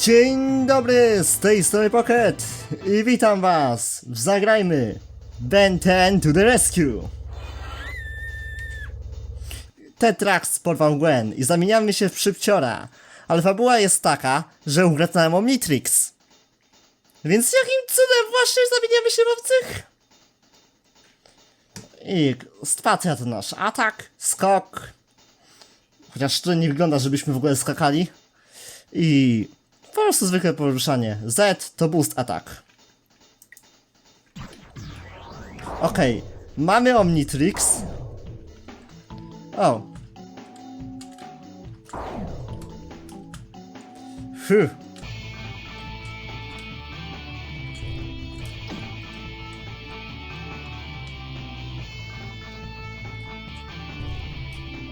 Dzień dobry, z tej strony Pocket i witam was w Zagrajmy Ben 10 to the Rescue Tetrax porwał Gwen i zamieniamy się w szybciora, ale fabuła jest taka, że uratowałem Omnitrix. Więc jakim cudem właśnie zamieniamy się w obcych? I spacja to nasz atak, skok, chociaż to nie wygląda, żebyśmy w ogóle skakali. I prostu zwykłe poruszanie. Z to boost atak. Okej, mamy Omnitrix. O. Fuh.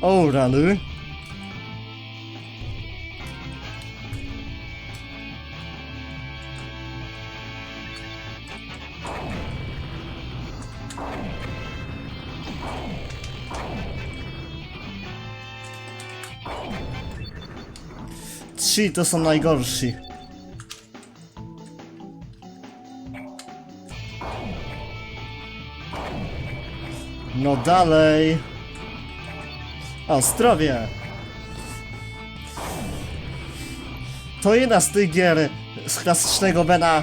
O, rany. Ci to są najgorsi. No dalej. O, zdrowie. To jedna z tych gier z klasycznego Bena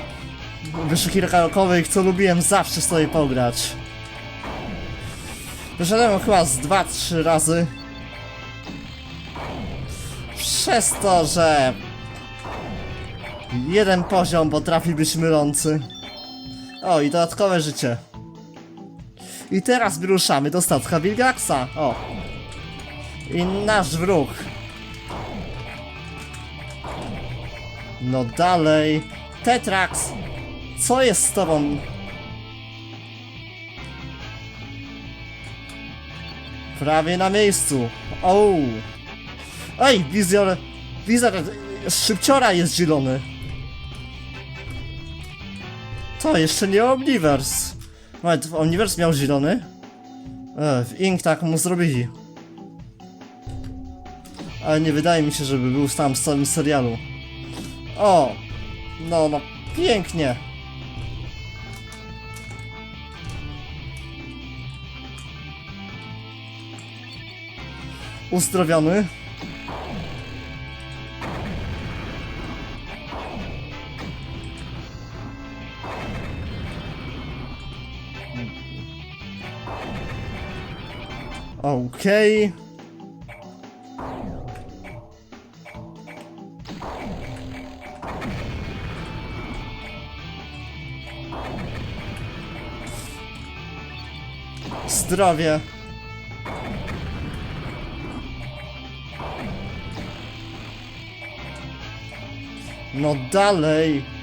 wyszukiwarek rokowych, co lubiłem zawsze sobie pograć. Wyszedłem chyba z 2-3 razy. Przez to, że jeden poziom potrafi być mylący. O, i dodatkowe życie. I teraz wyruszamy do statka Wilgaxa. O. I nasz wróg. No dalej. Tetrax. Co jest z tobą? Prawie na miejscu. O. Ej, wizjer... Wizjer... Szybciora jest zielony. To jeszcze nie Omniverse. Moment, Omniverse miał zielony? E, w Ink tak mu zrobili. Ale nie wydaje mi się, żeby był tam w całym serialu. O! No, no, pięknie. Uzdrowiony. Okej. Zdrowie. No dalej.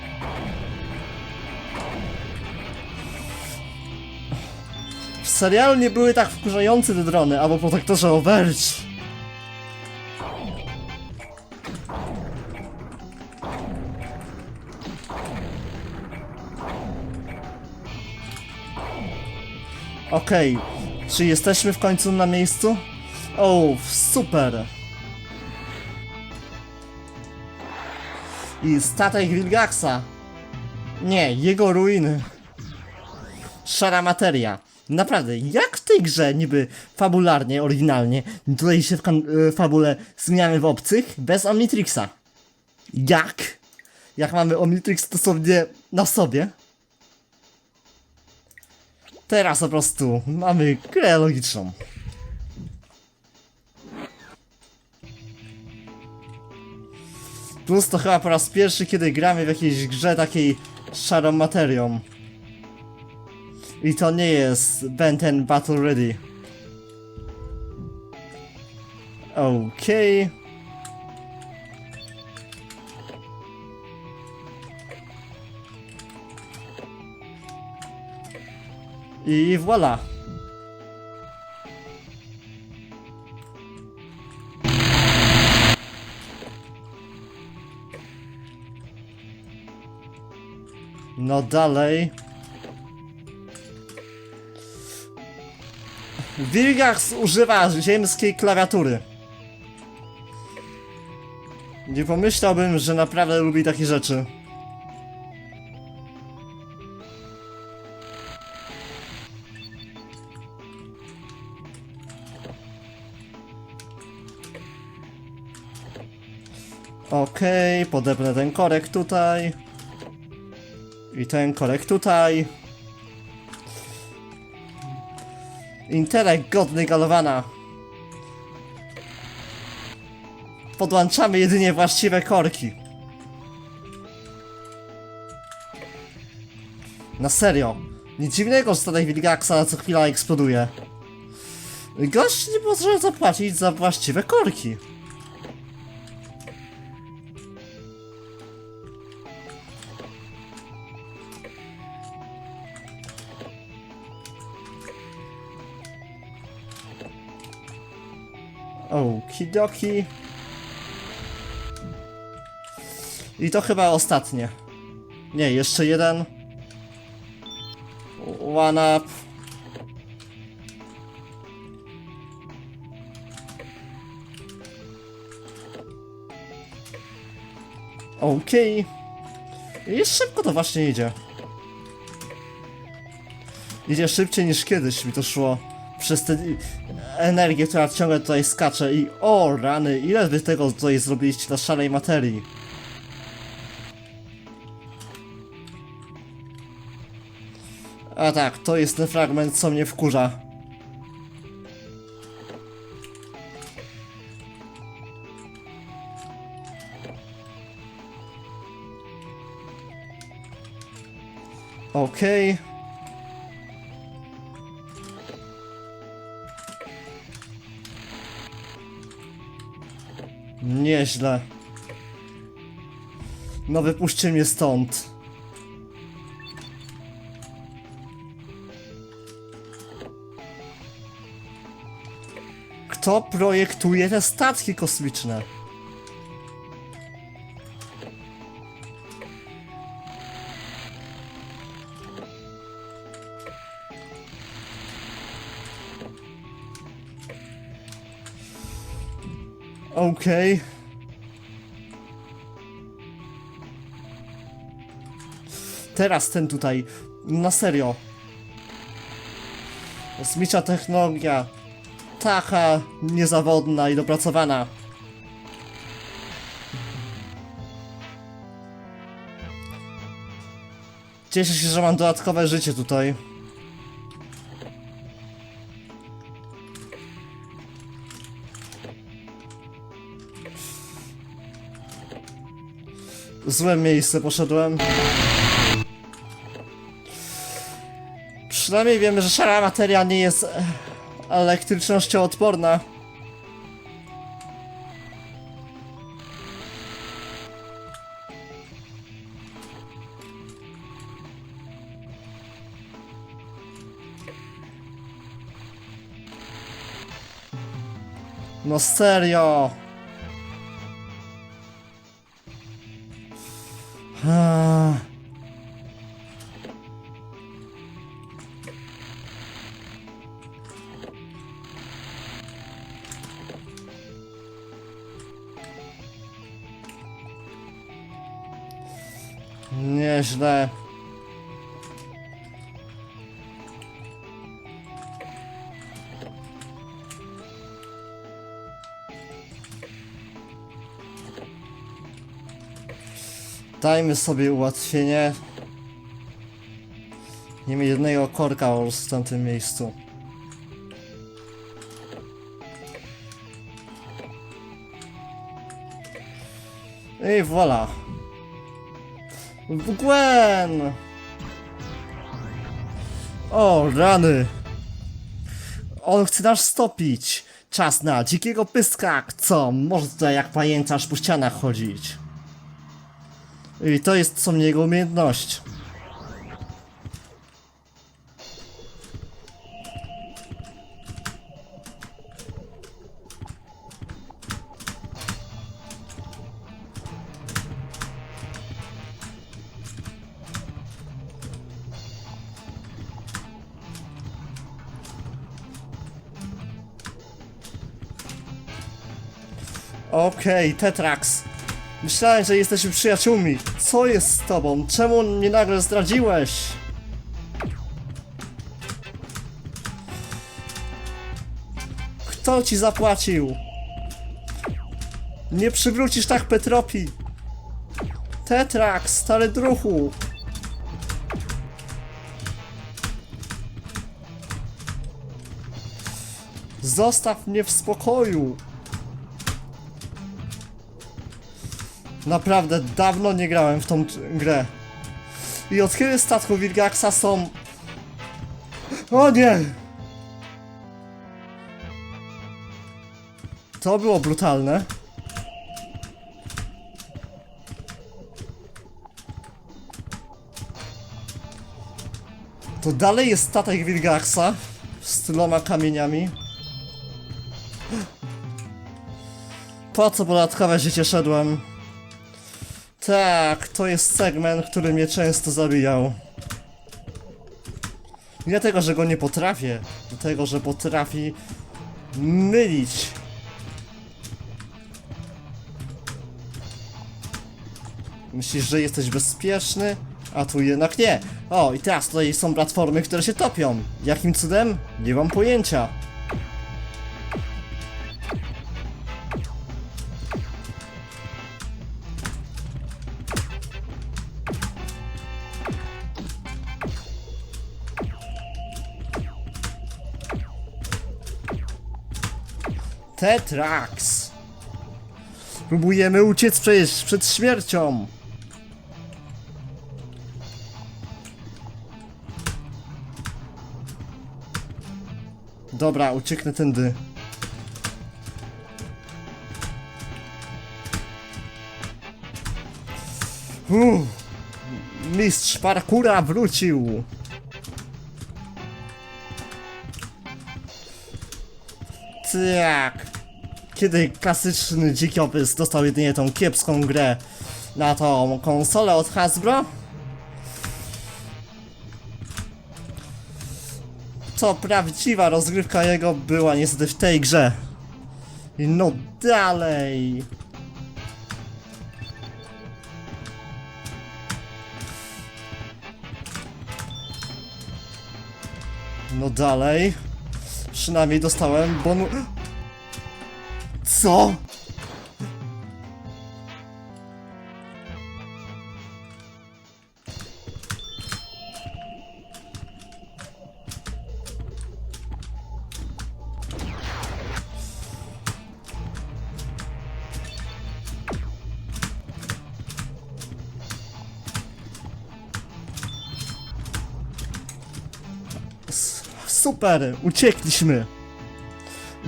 Serialu nie były tak wkurzające te drony, albo protektorze Overwatch. Okej, czy jesteśmy w końcu na miejscu? O, super. I statek Wilgaxa. Nie, jego ruiny. Szara materia. Naprawdę, jak w tej grze niby fabularnie, oryginalnie, tutaj się w y, fabule zmieniamy w obcych bez Omnitrixa? Jak? Jak mamy Omnitrix dosłownie na sobie? Teraz po prostu mamy grę logiczną. Plus to chyba po raz pierwszy, kiedy gramy w jakiejś grze takiej szarą materią. I to Ben 10 Battle Ready. Okej. I voilà. No dalej. Wilgax używa ziemskiej klawiatury. Nie pomyślałbym, że naprawdę lubi takie rzeczy. Okej, podepnę ten korek tutaj. I ten korek tutaj. Intelekt godny Galowana. Podłączamy jedynie właściwe korki. Na serio. Nic dziwnego, że statek Wilgaxa na co chwila eksploduje. Gość nie może zapłacić za właściwe korki. Okidoki. I to chyba ostatnie. Nie, jeszcze jeden. One up. Okej. I szybko to właśnie idzie. Idzie szybciej niż kiedyś mi to szło. Przez tę energię, która ciągle tutaj skacze i o rany, ile wy tego tutaj zrobiliście dla szarej materii? A tak, to jest ten fragment, co mnie wkurza. Okej. Nieźle. No wypuśćcie mnie stąd. Kto projektuje te statki kosmiczne? Okej. Teraz ten tutaj. Na serio. Kosmicza technologia. Taka niezawodna i dopracowana. Cieszę się, że mam dodatkowe życie tutaj. Złe miejsce poszedłem. Przynajmniej wiemy, że szara materia nie jest e, elektrycznością odporna. No serio. Nieźle. Dajmy sobie ułatwienie. Nie mieć jednego korka w tamtym miejscu. I voilà. Gwen! O, rany! On chce nas stopić! Czas na dzikiego pyska, co może tutaj jak pajęczarz po ścianach chodzić. I to jest co mnie jego umiejętność. Okej, Tetrax. Myślałem, że jesteśmy przyjaciółmi. Co jest z tobą? Czemu mnie nagle zdradziłeś? Kto ci zapłacił? Nie przywrócisz tak Petropi. Tetrak, stary druhu. Zostaw mnie w spokoju. Naprawdę dawno nie grałem w tą grę. I odkryły statku Wilgaxa są... O nie! To było brutalne. To dalej jest statek Wilgaxa z tyloma kamieniami. Po co dodatkowe życie szedłem? Tak, to jest segment, który mnie często zabijał. Nie tego, że go nie potrafię, do tego, że potrafi mylić. Myślisz, że jesteś bezpieczny? A tu jednak nie. O, i teraz tutaj są platformy, które się topią. Jakim cudem? Nie mam pojęcia. Tetrax! Próbujemy uciec przecież przed śmiercią! Dobra, ucieknę tędy. Uff, mistrz parkura wrócił! Tak. Kiedy klasyczny dziki opys dostał jedynie tą kiepską grę na tą konsolę od Hasbro? To prawdziwa rozgrywka jego była niestety w tej grze. No dalej. No dalej. Przynajmniej dostałem bonu... Co? S- Super, uciekliśmy.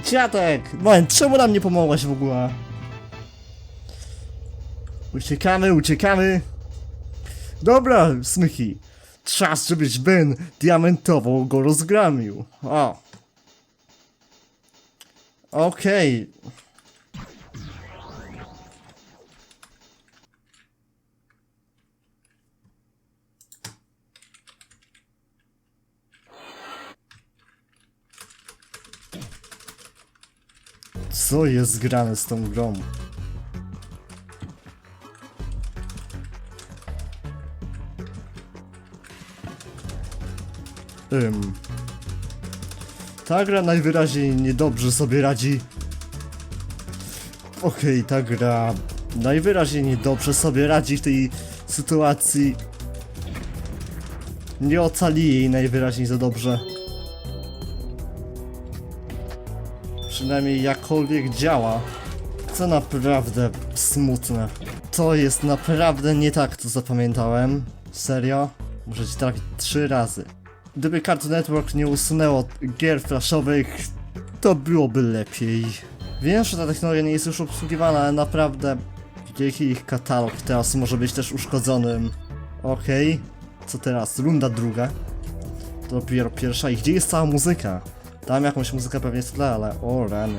Dziadek! Moment, czemu nam nie pomogłaś w ogóle? Uciekamy, uciekamy. Dobra, Smyki. Czas, żebyś Ben diamentowo go rozgramił. O. Okej. Co jest grane z tą grą? Ym. Ta gra najwyraźniej niedobrze sobie radzi. Okej, ta gra najwyraźniej niedobrze sobie radzi w tej sytuacji. Nie ocali jej najwyraźniej za dobrze. Przynajmniej jakkolwiek działa. Co naprawdę smutne. To jest naprawdę nie tak, co zapamiętałem. Serio? Muszę ci trafić trzy razy. Gdyby Cartoon Network nie usunęło gier flashowych, to byłoby lepiej. Wiem, że ta technologia nie jest już obsługiwana, ale naprawdę wielki ich katalog teraz może być też uszkodzonym. Okej, co teraz? Runda druga. To dopiero pierwsza. I gdzie jest cała muzyka? Tam jakąś muzykę pewnie w tle, ale o rany.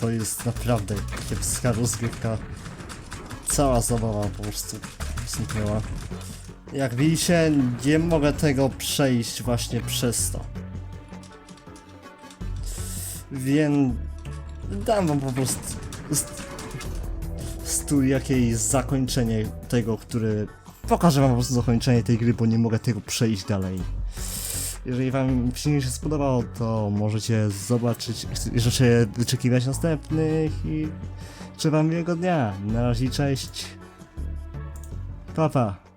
To jest naprawdę kiepska rozgrywka. Cała zabawa po prostu zniknęła. Jak widzicie, nie mogę tego przejść właśnie przez to. Więc dam wam po prostu st- stół jakieś zakończenie tego, który pokażę wam po prostu zakończenie tej gry, bo nie mogę tego przejść dalej. Jeżeli wam filmik się spodobał, to możecie zobaczyć, możecie wyczekiwać następnych i życzę wam miłego dnia. Na razie, cześć. Pa, pa.